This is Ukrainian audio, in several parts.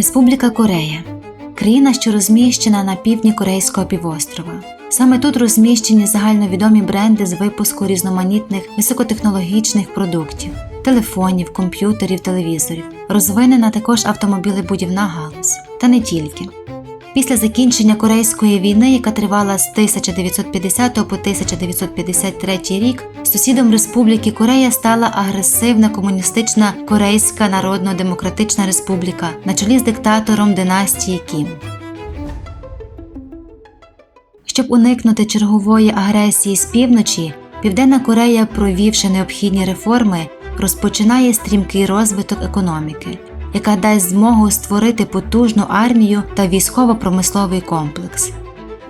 Республіка Корея країна, що розміщена на півдні Корейського півострова. Саме тут розміщені загальновідомі бренди з випуску різноманітних високотехнологічних продуктів, телефонів, комп'ютерів, телевізорів. Розвинена також автомобілебудівна галузь. Та не тільки. Після закінчення Корейської війни, яка тривала з 1950 по 1953 рік, сусідом Республіки Корея стала агресивна комуністична Корейська Народно-Демократична Республіка на чолі з диктатором династії Кім. Щоб уникнути чергової агресії з півночі, Південна Корея, провівши необхідні реформи, розпочинає стрімкий розвиток економіки, яка дасть змогу створити потужну армію та військово-промисловий комплекс.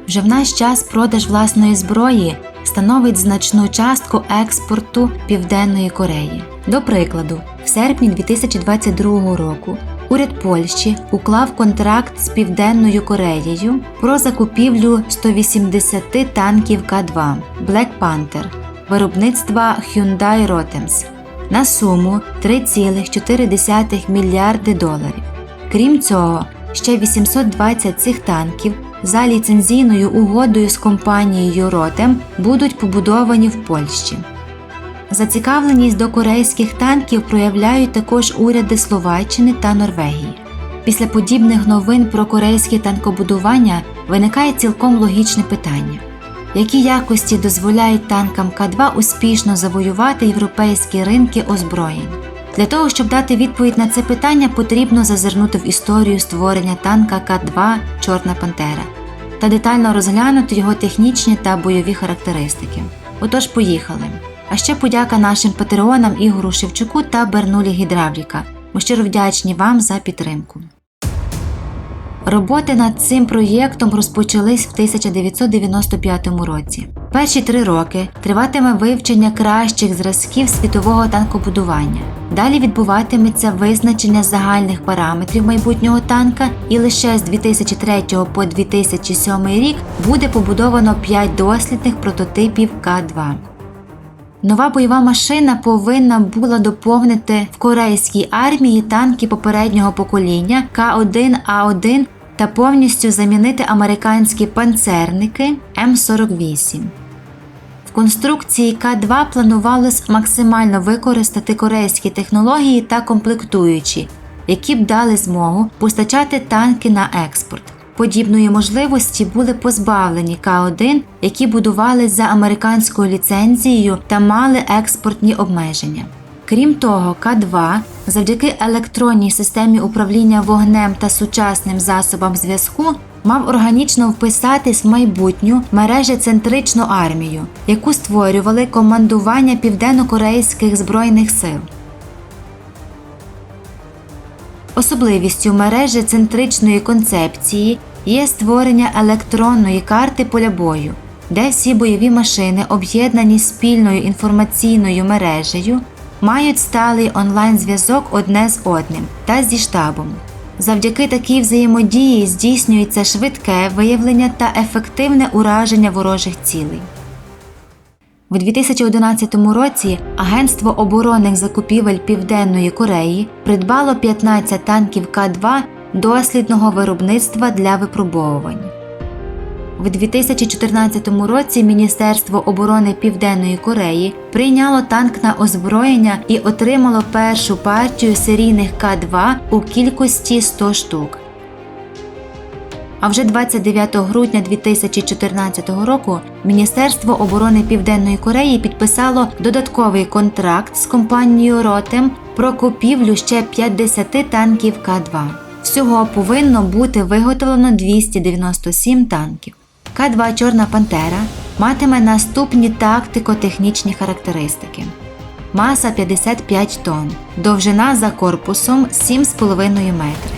Вже в наш час продаж власної зброї становить значну частку експорту Південної Кореї. До прикладу, в серпні 2022 року уряд Польщі уклав контракт з Південною Кореєю про закупівлю 180 танків К2 Black Panther виробництва Hyundai Rotems на суму 3,4 мільярди доларів. Крім цього, ще 820 цих танків за ліцензійною угодою з компанією Ротем будуть побудовані в Польщі. Зацікавленість до корейських танків проявляють також уряди Словаччини та Норвегії. Після подібних новин про корейське танкобудування виникає цілком логічне питання: які якості дозволяють танкам К2 успішно завоювати європейські ринки озброєнь? Для того, щоб дати відповідь на це питання, потрібно зазирнути в історію створення танка К2 Чорна Пантера та детально розглянути його технічні та бойові характеристики. Отож, поїхали. А ще подяка нашим патреонам Ігору Шевчуку та Бернулі Гідравліка. Ми щиро вдячні вам за підтримку. Роботи над цим проєктом розпочались в 1995 році. Перші три роки триватиме вивчення кращих зразків світового танкобудування. Далі відбуватиметься визначення загальних параметрів майбутнього танка, і лише з 2003 по 2007 рік буде побудовано 5 дослідних прототипів К2. Нова бойова машина повинна була доповнити в корейській армії танки попереднього покоління К1А1 та повністю замінити американські панцерники М48. Конструкції К2 планувалось максимально використати корейські технології та комплектуючі, які б дали змогу постачати танки на експорт. Подібної можливості були позбавлені К1, які будувались за американською ліцензією та мали експортні обмеження. Крім того, К2 завдяки електронній системі управління вогнем та сучасним засобам зв'язку мав органічно вписатись в майбутню мережецентричну армію, яку створювали командування південно-корейських збройних сил. Особливістю мережі центричної концепції є створення електронної карти поля бою, де всі бойові машини, об'єднані спільною інформаційною мережею, мають сталий онлайн-зв'язок одне з одним та зі штабом. Завдяки такій взаємодії здійснюється швидке виявлення та ефективне ураження ворожих цілей. У 2011 році Агентство оборонних закупівель Південної Кореї придбало 15 танків К2 дослідного виробництва для випробовувань. У 2014 році Міністерство оборони Південної Кореї прийняло танк на озброєння і отримало першу партію серійних К2 у кількості 100 штук. А вже 29 грудня 2014 року Міністерство оборони Південної Кореї підписало додатковий контракт з компанією Ротем про купівлю ще 50 танків К2. Всього повинно бути виготовлено 297 танків. К2 Чорна Пантера матиме наступні тактико-технічні характеристики. Маса 55 тонн, довжина за корпусом 7,5 метри,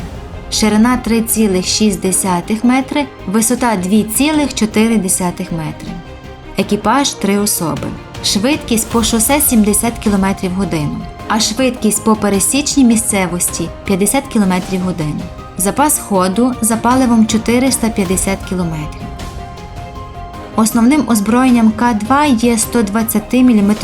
ширина 3,6 метри, висота 2,4 метри. Екіпаж 3 особи. Швидкість по шосе 70 км в годину, а швидкість по пересічній місцевості 50 км в годину. Запас ходу за паливом 450 км. Основним озброєнням К2 є 120 мм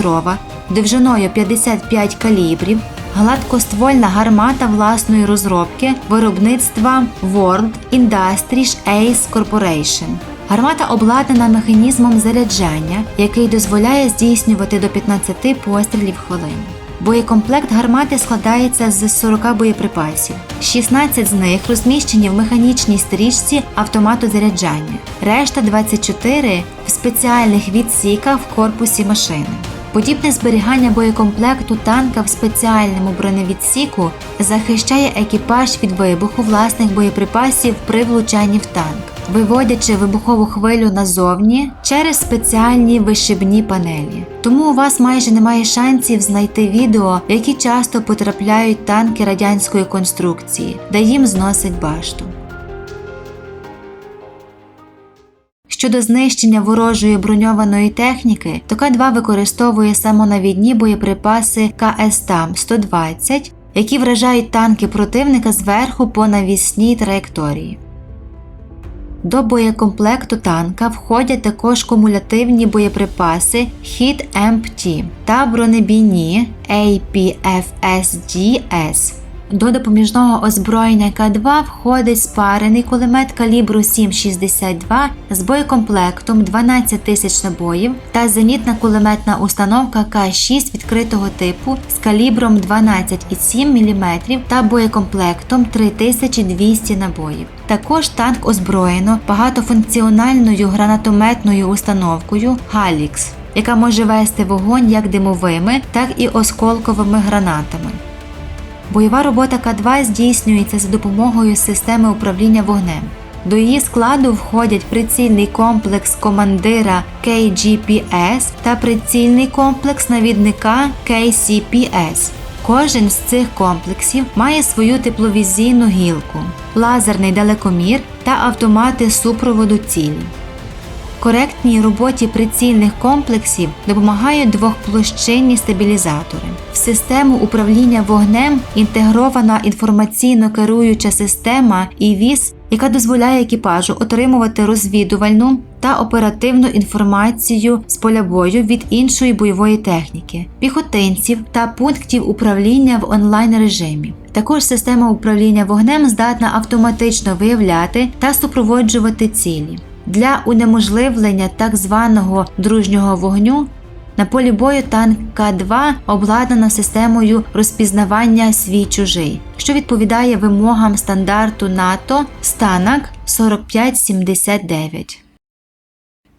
довжиною 55 калібрів Гладкоствольна гармата власної розробки виробництва World Industries Ace Corporation. Гармата обладнана механізмом заряджання, який дозволяє здійснювати до 15 пострілів в хвилину. Боєкомплект гармати складається з 40 боєприпасів. 16 з них розміщені в механічній стрічці автомату заряджання, решта 24 в спеціальних відсіках в корпусі машини. Подібне зберігання боєкомплекту танка в спеціальному броневідсіку захищає екіпаж від вибуху власних боєприпасів при влучанні в танк, виводячи вибухову хвилю назовні через спеціальні вишибні панелі. Тому у вас майже немає шансів знайти відео, які часто потрапляють танки радянської конструкції, де їм зносить башту. Щодо знищення ворожої броньованої техніки, то К-2 використовує самонавідні боєприпаси КС-ТАМ 120, які вражають танки противника зверху по навісній траєкторії. До боєкомплекту танка входять також кумулятивні боєприпаси Hit MT та бронебійні APFSGS. До допоміжного озброєння К2 входить спарений кулемет калібру 7,62 з боєкомплектом 12 тисяч набоїв та зенітна кулеметна установка К6 відкритого типу з калібром 12,7 мм та боєкомплектом 3200 набоїв. Також танк озброєно багатофункціональною гранатометною установкою Галікс, яка може вести вогонь як димовими, так і осколковими гранатами. Бойова робота К2 здійснюється за допомогою системи управління вогнем. До її складу входять прицільний комплекс командира KGPS та прицільний комплекс навідника KCPS. Кожен з цих комплексів має свою тепловізійну гілку, лазерний далекомір та автомати супроводу цілі. Коректній роботі прицільних комплексів допомагають двохплощинні стабілізатори. В систему управління вогнем інтегрована інформаційно керуюча система ІВІС, яка дозволяє екіпажу отримувати розвідувальну та оперативну інформацію з поля бою від іншої бойової техніки, піхотинців та пунктів управління в онлайн режимі. Також система управління вогнем здатна автоматично виявляти та супроводжувати цілі. Для унеможливлення так званого дружнього вогню на полі бою танк К2 обладнана системою розпізнавання свій чужий, що відповідає вимогам стандарту НАТО Станак 4579.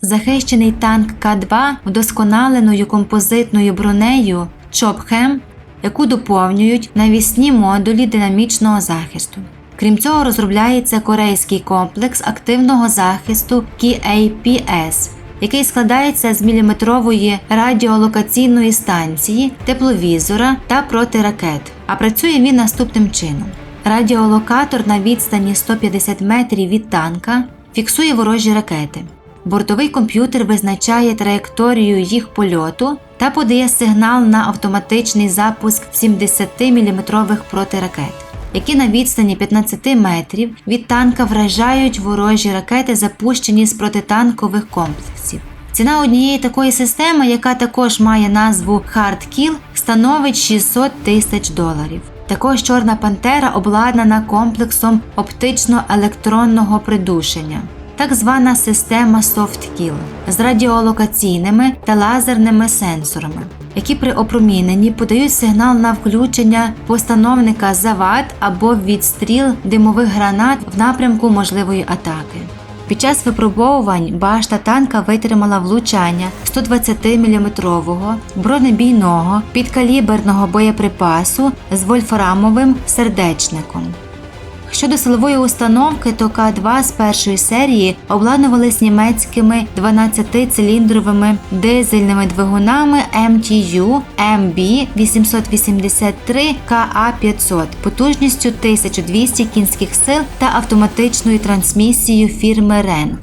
Захищений танк К2 вдосконаленою композитною бронею Чопхем, яку доповнюють навісні модулі динамічного захисту. Крім цього, розробляється корейський комплекс активного захисту KAPS, який складається з міліметрової радіолокаційної станції, тепловізора та протиракет. А працює він наступним чином: радіолокатор на відстані 150 метрів від танка фіксує ворожі ракети. Бортовий комп'ютер визначає траєкторію їх польоту та подає сигнал на автоматичний запуск 70-мм протиракет які на відстані 15 метрів від танка вражають ворожі ракети, запущені з протитанкових комплексів. Ціна однієї такої системи, яка також має назву Kill, становить 600 тисяч доларів. Також Чорна Пантера обладнана комплексом оптично-електронного придушення, так звана система SoftKill з радіолокаційними та лазерними сенсорами які при опроміненні подають сигнал на включення постановника завад або відстріл димових гранат в напрямку можливої атаки. Під час випробовувань башта танка витримала влучання 120-мм бронебійного підкаліберного боєприпасу з вольфрамовим сердечником. Щодо силової установки, то К2 з першої серії обладнувались німецькими 12-циліндровими дизельними двигунами MTU MB 883 KA500 потужністю 1200 кінських сил та автоматичною трансмісією фірми Ренк.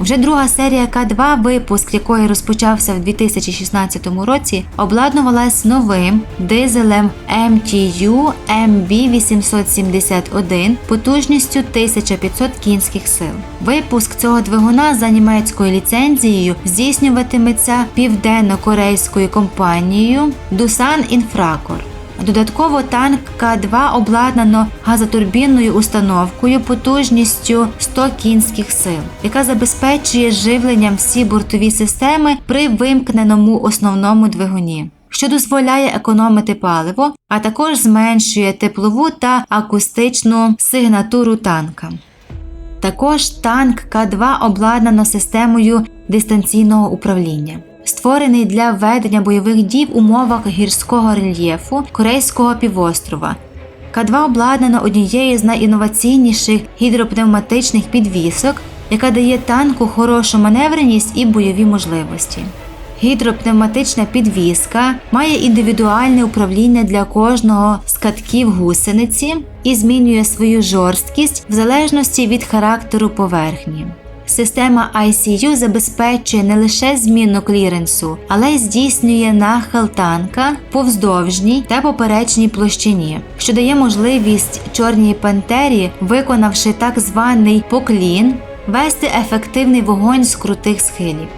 Вже друга серія К2, випуск якої розпочався в 2016 році, обладнувалась новим дизелем MTU MB871 потужністю 1500 кінських сил. Випуск цього двигуна за німецькою ліцензією здійснюватиметься південно-корейською компанією Dusan Infracor. Додатково танк К2 обладнано газотурбінною установкою потужністю 100 кінських сил, яка забезпечує живленням всі бортові системи при вимкненому основному двигуні. Що дозволяє економити паливо, а також зменшує теплову та акустичну сигнатуру танка. Також танк К2 обладнано системою дистанційного управління, створений для ведення бойових дій в умовах гірського рельєфу Корейського півострова. К2 обладнано однією з найінноваційніших гідропневматичних підвісок, яка дає танку хорошу маневреність і бойові можливості. Гідропневматична підвіска має індивідуальне управління для кожного з катків гусениці і змінює свою жорсткість в залежності від характеру поверхні. Система ICU забезпечує не лише зміну кліренсу, але й здійснює нахил танка по вздовжній та поперечній площині, що дає можливість чорній пантері, виконавши так званий поклін, вести ефективний вогонь з крутих схилів.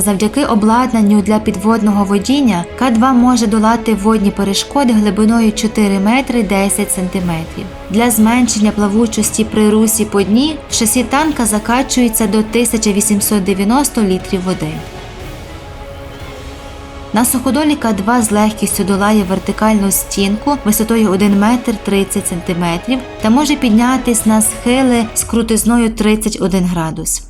Завдяки обладнанню для підводного водіння К2 може долати водні перешкоди глибиною 4 метри 10 сантиметрів. Для зменшення плавучості при русі по дні шасі танка закачується до 1890 літрів води. На суходолі К2 з легкістю долає вертикальну стінку висотою 1 метр 30 см та може піднятись на схили з крутизною 31 градус.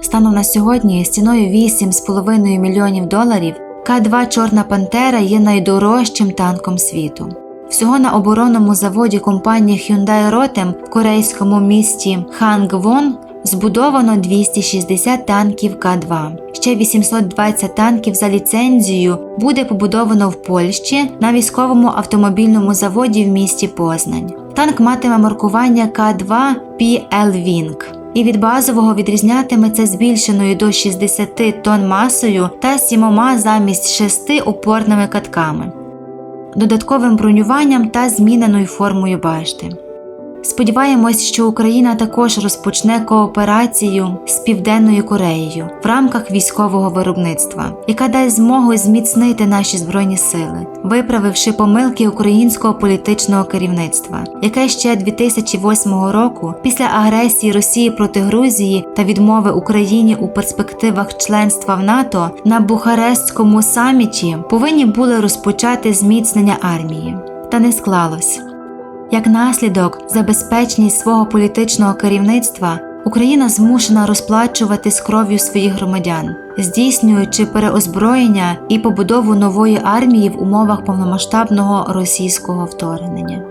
Станом на сьогодні з ціною 8,5 мільйонів доларів К2 Чорна Пантера є найдорожчим танком світу. Всього на оборонному заводі компанії Hyundai Rotem в корейському місті Хангвон збудовано 260 танків К2. Ще 820 танків за ліцензією буде побудовано в Польщі на військовому автомобільному заводі в місті Познань. Танк матиме маркування К2 PL Wing і від базового відрізнятиметься збільшеною до 60 тонн масою та сімома замість шести опорними катками, додатковим бронюванням та зміненою формою башти. Сподіваємось, що Україна також розпочне кооперацію з Південною Кореєю в рамках військового виробництва, яка дасть змогу зміцнити наші збройні сили, виправивши помилки українського політичного керівництва, яке ще 2008 року, після агресії Росії проти Грузії та відмови Україні у перспективах членства в НАТО на Бухарестському саміті повинні були розпочати зміцнення армії, та не склалось. Як наслідок забезпеченість свого політичного керівництва Україна змушена розплачувати з кров'ю своїх громадян, здійснюючи переозброєння і побудову нової армії в умовах повномасштабного російського вторгнення.